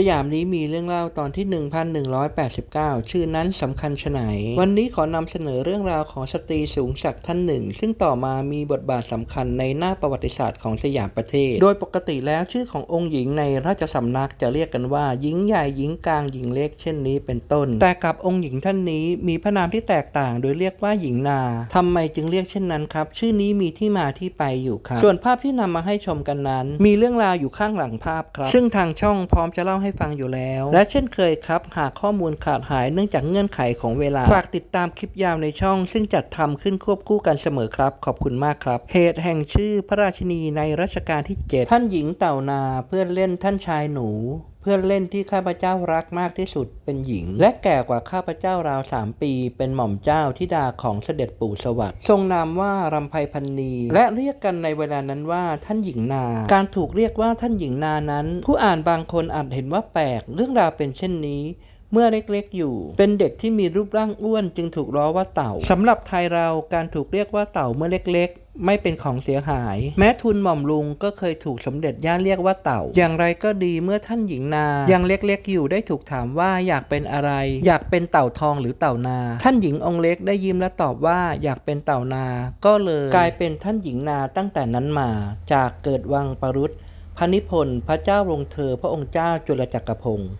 สยามนี้มีเรื่องเล่าตอนที่ 1189 ชื่อนั้นสำคัญชะไหน วันนี้ขอนำเสนอเรื่องราวของสตรีสูงศักดิ์ท่านหนึ่ง ซึ่งต่อมามีบทบาทสำคัญในหน้าประวัติศาสตร์ของสยามประเทศ โดยปกติแล้วชื่อขององค์หญิงในราชสำนักจะเรียกกันว่าหญิงใหญ่หญิงกลางหญิงเล็กเช่นนี้เป็นต้น แต่กับองค์หญิงท่านนี้มีพระนามที่แตกต่าง โดยเรียกว่าหญิงนาทำไมจึงเรียกเช่นนั้นครับชื่อนี้มีที่มาที่ไปอยู่ครับส่วนภาพที่นำมาให้ชมกันนั้น มีเรื่องราวอยู่ข้างหลังภาพครับ ซึ่งทางช่องพร้อมจะเล่าให้ฟังอยู่แล้ว และเช่นเคยครับ หากข้อมูลขาดหายเนื่องจากเงื่อนไขของเวลา ฝากติดตามคลิปยาวในช่อง ซึ่งจัดทำขึ้นควบคู่กันเสมอครับ ขอบคุณมากครับ เหตุแห่งชื่อพระราชินีในรัชกาลที่ 7 ท่านหญิงเต่านาเพื่อนเล่นท่านชายหนูเพื่อนเล่นที่ข้าพเจ้ารักมากที่สุดเป็นหญิง และแก่กว่าข้าพเจ้าราวสามปี เป็นหม่อมเจ้าธิดาของเสด็จปู่สวัสดิ์ทรงนามว่ารำไพพันนีและเรียกกันในเวลานั้นว่าท่านหญิงนา การถูกเรียกว่าท่านหญิงนานั้น ผู้อ่านบางคนอาจเห็นว่าแปลกเรื่องราวเป็นเช่นนี้ เมื่อเล็กๆอยู่ เป็นเด็กที่มีรูปร่างอ้วนจึงถูกล้อว่าเต่าสำหรับไทยเราการถูกเรียกว่าเต่าเมื่อเล็กๆ ไม่เป็นของเสียหาย แม้ทุนหม่อมลุงก็เคยถูกสมเด็จย่าเรียกว่าเต่า อย่างไรก็ดีเมื่อท่านหญิงนา ยังเล็กๆอยู่ได้ถูกถามว่าอยากเป็นอะไร อยากเป็นเต่าทองหรือเต่านา ท่านหญิงองค์เล็กได้ยิ้มและตอบว่าอยากเป็นเต่านา ก็เลยกลายเป็นท่านหญิงนาตั้งแต่นั้นมา จากเกิดวังปรุษพระนิพนธ์พระเจ้าลงเธอพระองค์เจ้าจุลจักรพงศ์